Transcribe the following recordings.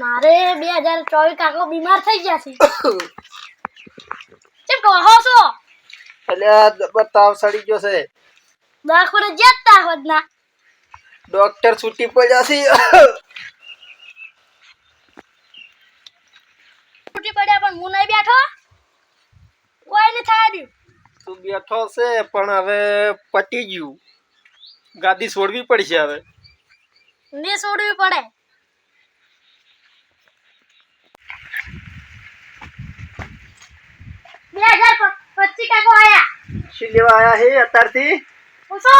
મારે બે હજાર ચોવીસ કાકો બીમાર થઈ ગયા છે. કેમ કહો છો? એટલે બતાવ સડી ગયો છે. દવાખાને જતા હોદના ડોક્ટર છૂટી પર જશે. છૂટી પડ્યા પણ હું નહીં બેઠો? કોઈ નહીં થયા દઉં તું બેઠો છે પણ હવે પટી ગયું. ગાદી છોડવી પડશે હવે. ને છોડવી પડે. બે હજાર પચીસ કાકો આયા. શું લેવા આયા હે અત્યારથી? પૂછો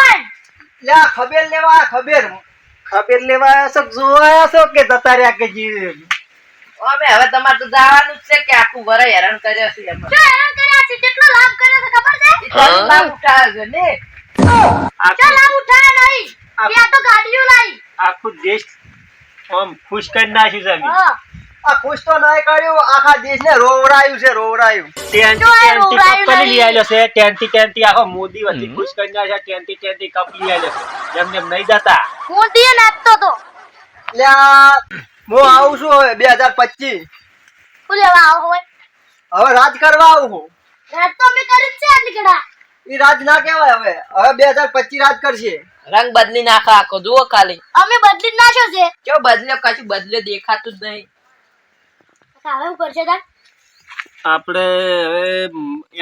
લ્યા લેવા ખબેર ખબર ખબર લેવા આયા છો જોવા છો કે જતા રહ્યા કે જી અમે હવે તમારે તો જવાનું જ છે કે આખું વર હેરાન કર્યા છે એમાં. હેરાન કર્યા છે? કેટલો લાભ કર્યો છે ખબર છે? લાભ તારું ઉઠાવે છે ને. ક્યાં લાભ ઉઠાયા નહીં. ત્યાં તો ગાડીઓ લાવી આખું દેશ આમ ખુશ કરી નાખ્યું છે હા. આ ખુશ તો ના કર્યું આખા દેશને રોવડાયું છે રોવડાયું ટેન્ટી ટેન્ટી કપ. લઈ આવેલો છે. ટેન્ટી ટેન્ટી આખો મોદી વતી ખુશ કરી નાખ્યા ટેન્ટી ટેન્ટી કપ લઈ આવેલો છે. જેમ જેમ નહીં જતા. મોદી નાચતો તો. હું આવું છું હવે બે હજાર પચીસ. શું લેવા આવો હોય? હવે રાજ કરવા આવું હું રાજ તો અમે કરી છે આટલી એ રાજ ના કહેવાય હવે. હવે બે હજાર પચીસ રાજ કરશે. રંગ બદલી નાખો આખો જુઓ ખાલી. અમે બદલી નાખ્યો છે. કેવો બદલ્યો? કશું બદલ્યો દેખાતું જ નહીં. હવે હું કરશે તાર. આપણે હવે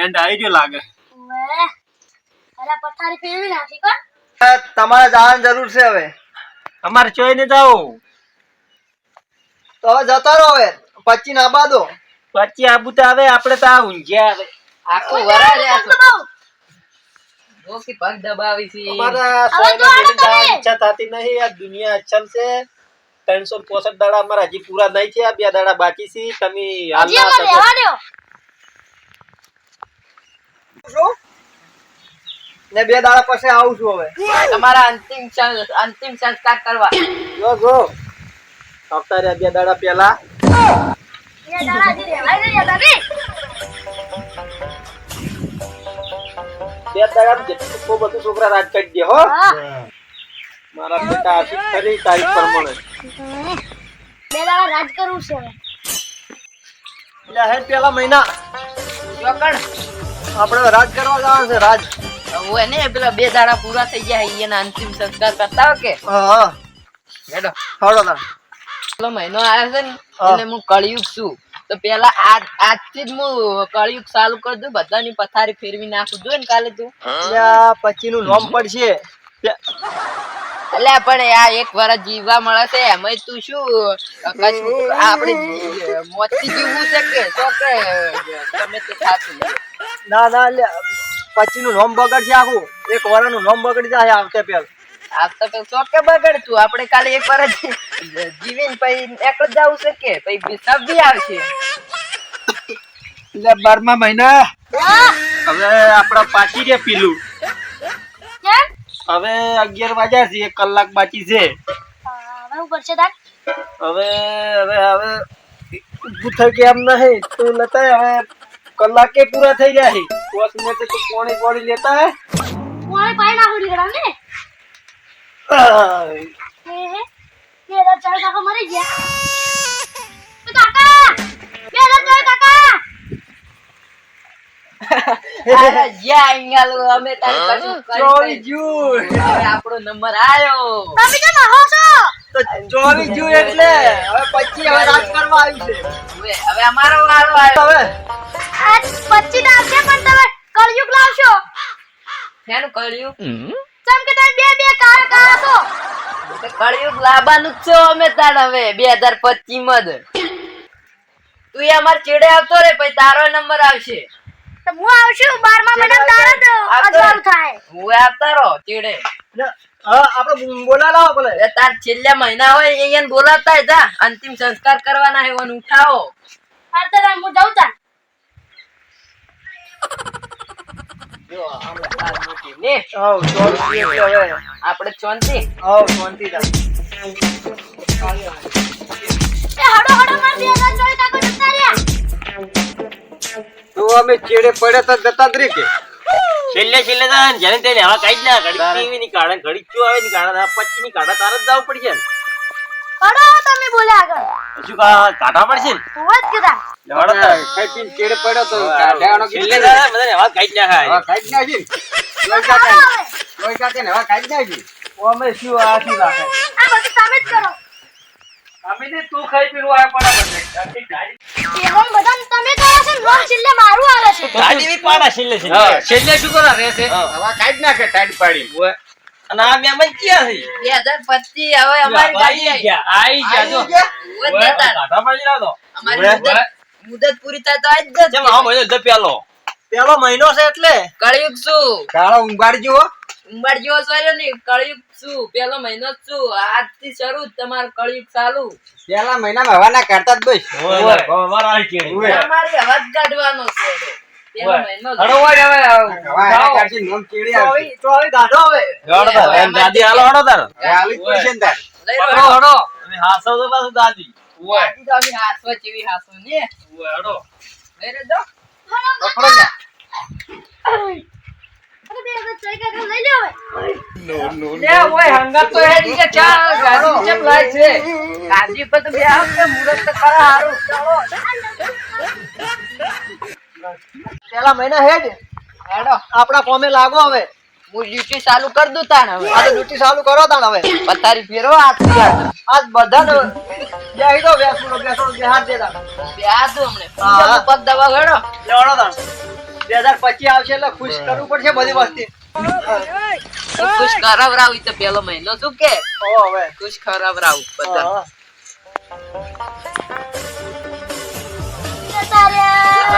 એન્ડ આવી ગયો લાગે. અરે પથારી ફેરવી નાખી કોણ? તમારે જવાની જરૂર છે હવે. અમારે ચોઈ ને જાઓ તો હવે જતો રહો હવે. પચી ના બાદો. પછી આબુ તો આવે આપણે તો આ ઊંઘ્યા હવે આખો વરા રહ્યા છો જો પગ દબાવી છે. અમારા હવે સોયને તો જવાની ઈચ્છા થતી નહીં આ દુનિયા અચલ છે. ત્રણસો પોસઠ દાડા અમારા હજી પૂરા નહીં થયા બે દાડા બાકી છે. તમે હાલ હજી ને બે દાડા પછી આવું છું હવે. તમારા અંતિમ અંતિમ સંસ્કાર કરવા. જો જો. આવતા રહ્યા બે દાડા પહેલા. એ દાડા હજી રહેવાય નહીં બે દાડા જેટલું બધું છોકરા રાજ કરી દે હો. હા. મારા બેટા આશિક ખરી તારીખ પ્રમાણે બે દાડા રાજ કરું છે એટલે હે પેલા મહિના ચોકણ આપણે રાજ કરવા જવાનું છે રાજ. હવે એને પેલા બે દાડા પૂરા થઈ ગયા છે, એના અંતિમ સંસ્કાર કરતા હો કે? હા હા. હેડો. હાલો તાર. પેલો મહિનો આવ્યો છે ને એટલે હું કળિયુગ છું. તો પેલા આજ આજથી જ હું કળિયુગ ચાલુ કરી દઉં બધાની પથારી ફેરવી નાખું. જોઈ ને કાલે તું? પછી નું નોમ પડશે. એટલે પણ આ એક વર્ષ જીવવા મળે છે એમાં તું શું? આપણે મોતથી જીવવું છે કે શું કે તમે તો સાચું ના ના લે પછી નું નોમ બગડશે આખું. એક વારનું નોમ બગડી જાય આવતે પેલ આ તો શું કે બગડ તું આપણે કાલે એક વર્ષ જીવીને પછી એક જ જવું છે કે? પછી સબ બી આવશે. એટલે બારમા મહિના. હવે આપડા પાછી રે પીલું. કેમ હવે અગિયાર વાગ્યા છે એક કલાક બાકી છે. હા, હવે હું કરશે તાર? હવે હવે હવે ઊભું થઈ કે એમ નહીં તું લેતા હવે કલાકે પૂરા થઈ રહ્યા છે પાંચ મિનિટ તો પોણી પોણી લેતા હે. હું હવે પાઈ નાખું નીકળા ને? આય. હે હે. બે હજાર ચાર કાકા મરી ગયા. એ કાકા બે હજાર ચાર કાકા અરે જ્યાં અહીંયા અમે તારી કશું જૂન. આપણો નંબર આયો. તમે કેમ હો છો? તો ચોવીસ જૂન એટલે હવે પછી હવે રાજ કરવા આવ્યું છે. હવે હવે અમારો વારો આવ્યો હવે. આજ પચીસ આવશે પણ તમે કળયુગ લાવશો. શેનું કળિયુગ? જેમ કે તમે બે બે કાર કાર છો. કળિયુગ લાવવાનું જ અમે તાર હવે બે હજાર પચીસમાં તું એ અમાર ચેડે આવતો રે પછી તારો નંબર આવશે. તો હું આવશું? બારમા મહિના તારા તો અજવાળ થાય. હું આવતા રહો ચેડે. આપણે બોલા બોલે એ તાર છેલ્લા મહિના હોય અહીંયા બોલાતા જા. અંતિમ સંસ્કાર કરવાના ઉઠાવો. હા તો હું જાઉં તા જો આમ હાલ મૂકી. ને હવ શાંતિ હવે. આપણે શાંતિ? હો શાંતિ રાખ હડો હડો માર બે હજાર ચોવીસ કાકો જતા રહ્યા. તો અમે ચેડે પડ્યા તો જતા જ રે કે છેલ્લે છેલ્લે તો જેને તેને હવે કાઈ જ ના ઘડી ટીવી ની કાઢે ઘડી ચો આવે ની કાઢે પછી ની કાઢે તારે જ જવું પડશે પડો તમે બોલે આગળ. શું કા કાઢવા પડશે ને? જ કીધા. ખાઈ પીને ચેડે પડ્યો તો કાઢવાનો છેલ્લે તો બધાને હવે કાઈ જ ના ખાય હવે ખાઈ જ ને. લોહી કાતે કાઢે ને. હવે લોહી કાઢે ને હવે ખાઈ અમે શું આથી રાખે આ બધું તમે જ કરો. અમે તું ખાઈ પીનું આ પડા એવમ બધાને તમે કરો છો લોન છેલ્લે મારું આવે છે. ગાડી બી પાડા છેલ્લે છેલ્લે છેલ્લે શું કરો રહેશે હા. હવે નાખે ટાઈટ પાડી અને આ મહેમાન ક્યાં છે. બે હજાર પચીસ હવે અમારી ગાડી આવી. આઈ ગયા જો. ઊભો જ નતા. કાઢવા પડી ના અમારી મુદત પૂરી થાય તો આજ જ મહિનો જ પેલો? પેલો મહિનો છે એટલે? કળિયુગ શું? કાળો ઉંબાડ જુઓ ઉંબાડ જુઓ સોર્યો નહીં કળિયુગ શું પેલો મહિનો છું આજથી શરૂ જ તમારું કળિયુગ ચાલુ. પેલા મહિનામાં હવાના કાઢતા જ બસ તમારી અવાજ કાઢવાનો છે. હવે. હવે. દાદી પેલા મહિના હેડ. આપણા કોમે લાગો હવે હું ડ્યુટી ચાલુ કરી દઉં તાણ હવે આ ડ્યુટી ચાલુ કરો તાણ હવે પથારી ફેરો. આજ બધાને બેહી દો બેસુડો બેસુડો બેહાડ દેતા બેહાર દો અમને પગ દબાવ હેડો. લેવાનો તાણ. બે હજાર પચીસ આવશે એટલે ખુશ કરવું પડશે બધી વસ્તી. ખુશ ખરાવરાવું તો પેલો મહિનો શું કે? હવે. ખુશ ખરાવરાવું બધા. હા. જતા રહ્યા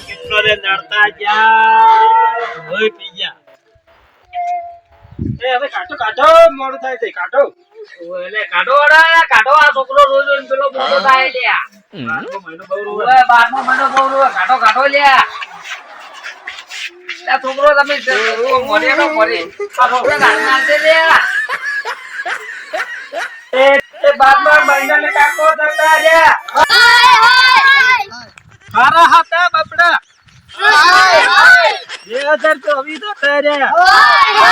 કેટલો રે નડતા ગયા પી ગયા એ હવે કાઢો કાઢો મોડું થાય છે કાઢો. એટલે કાઢો અડા કાઢો આ છોકરો રોજ રોજ પેલો મોટો થાય લ્યા મહિનો મહિનો છોકરો, તમે નો હારા હતા બાપડા. બે હજાર ચોવીસ રહ્યા. હાય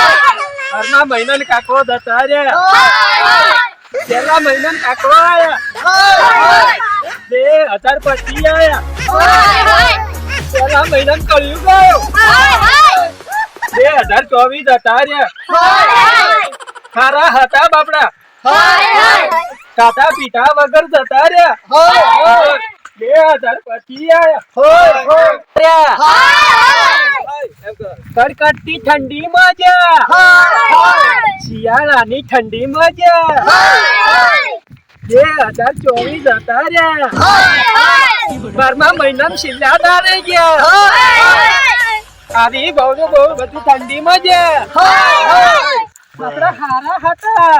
ઘરના મહિનાને કાકો જતા રહ્યા. હાય પેલા કાકો આયા હાય બે હજાર પછી આયા. પેલા મહિના કર્યું ગયો બે હજાર ચોવીસ હતા રહ્યા. હાય હતા બાપડા. કાતા પીધા વગર જતા રહ્યા. બે હજાર પછી આયા. કડકડતી ઠંડી મજા શિયાળાની ઠંડી મજા બે હજાર ચોવીસ હતા રહ્યા બારમા મહિનામાં છેલ્લા દારે ગયા. આવી બહુ ને બહુ બધી ઠંડી છે આપડા હારા હતા.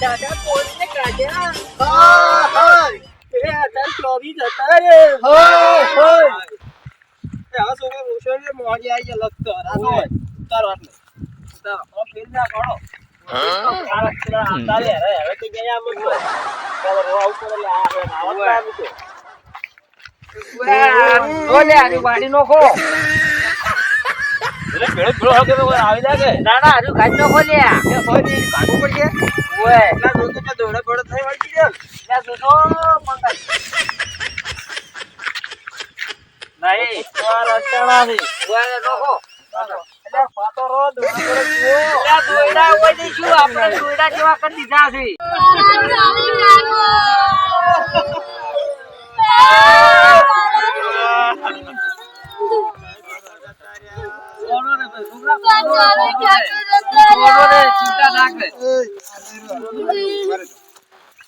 દાદા કોઈને કાઢ્યા. હતા રે. હવે છોકરો રોશન ને મોડી આવી ગયા લગતો તારો તારો તારો ફેર ના કાઢો તારા તારા તારે હવે હવે તો ગયા આમ જ ચાલો રો આવું કરે આ તો આવું તો ઓલે આની વાડી નોખો. એટલે પેલો ના ના હજુ કાઢ નોખો લ્યા એ સોની કાઢવું પડશે. ઓય. એટલા દોડે પડે થઈ વળગી ગયા ત્યાં સુધો મંગાઈ નહીં તો આ રસ્તા નથી ઓય નોખો એટલે પાતો રો દોડે હોય શું આપણે દોયડા જેવા કરી દીધા છે. ચિંતા ના કર.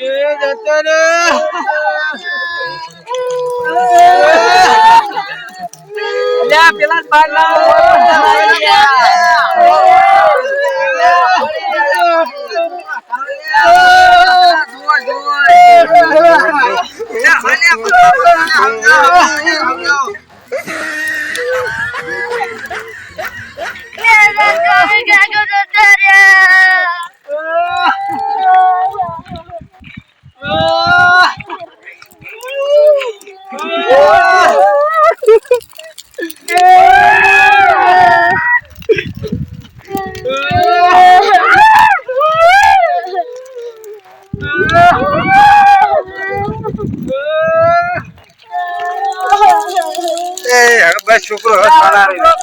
એ હવે બસ